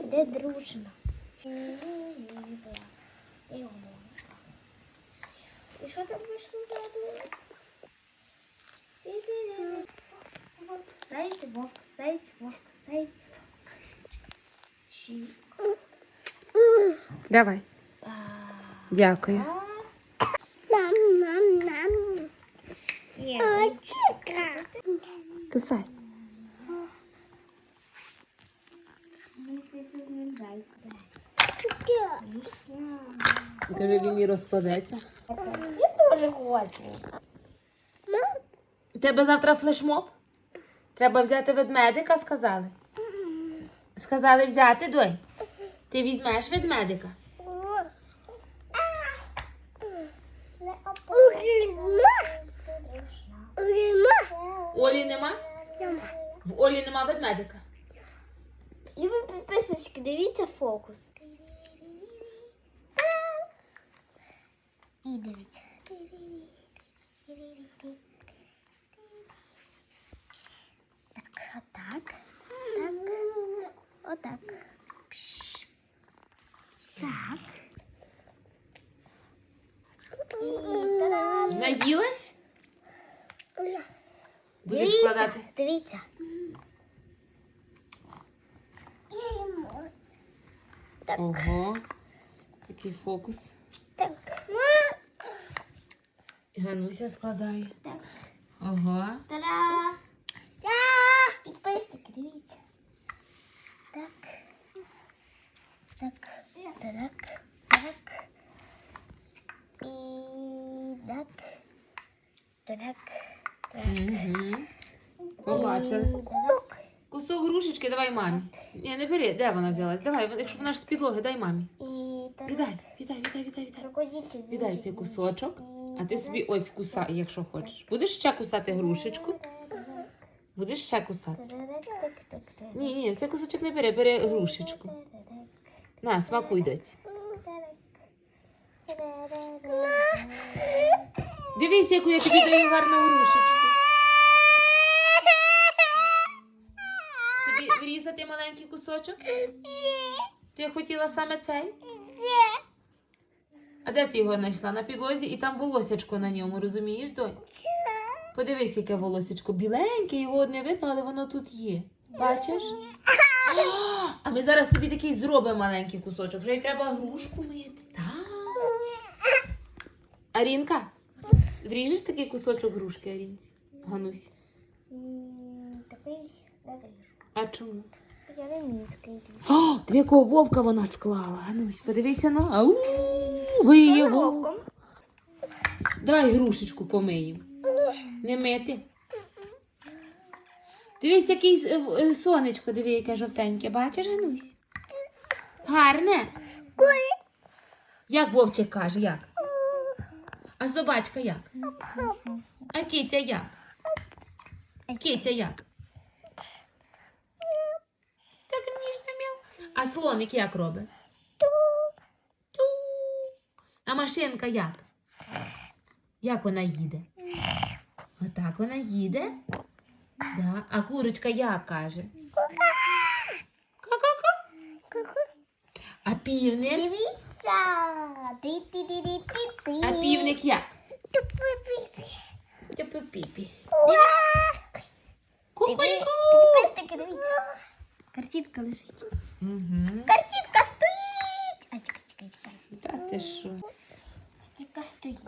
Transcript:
Дружно. Я його. І що там вийшло ззаду? Зайць, вовк, зайць, вовк, зайць. Чик. Давай. Дякую. Нам, нам, нам. Є. Кусай. Мені здається, з ним зайць буде. Каже, він і розкладеться. Я теж хочу. У тебе завтра флешмоб? Треба взяти ведмедика, сказали. Сказали взяти, дой. Ти візьмеш ведмедика? Олі нема? В Олі нема ведмедика. Любі підписочки, дивіться фокус. І дивіться. Так, отак. Так. Отак. Пш. Так. І та-дам! Наїлась? Будеш Дивіться, складати? Дивіться. Так. Ого. Такий фокус. Так. І Гануся складає. Так. Ого. Та-да! Підписники, дивіться. Так. Так. Так. Так. І так. Так. Так. Угу. Побачили. Так. Кусок грушечки давай мамі. Ні, не бери, де вона взялась? Давай, якщо вона ж з підлоги, дай мамі. І так. Віддай, віддай, віддай, віддай, віддай. Віддай цей кусочок, а ти собі ось кусай, якщо хочеш. Будеш ще кусати грушечку? Будеш ще кусати? Ні, ні, цей кусочок не бери, бери грушечку. На, смакуй доць. Дивись, яку я тобі даю гарну грушечку. Тобі врізати маленький кусочок? Ти хотіла саме цей? А де ти його знайшла? На підлозі і там волосячко на ньому, розумієш, донь? Подивись, яке волосячко. Біленьке, його не видно, але воно тут є. Бачиш? А, А ми зараз тобі такий зробимо маленький кусочок. Вже й треба грушку мити. Так. Арінка, вріжеш такий кусочок грушки, Арінці? Ганусь. Такий не виріжу. А чому? Я не вмію такий різати. О, ти якого вовка вона склала. Ганусь, подивися на. Ау, виє вовк. Давай грушечку помиємо. Не мити. Дивись, який е, е, сонечко, диви, яке жовтеньке. Бачиш, Ганусь? Гарне. Як вовчик каже, як? А собачка як? А киця як? Киця як? А слоник як робить? Ту. А машинка як? Як вона їде? Отак вона їде. Да. А курочка як каже? Ка-ка-ка. А півник? Дивіться! А півник як? Тупи-пи-пи. Типу-піпі. Диви- Кукульку. Підписники, дивіться. Картинка лежить. Угу. Картинка стоїть! А чекай, чекай, чекай. Та ти що? Картинка стоїть.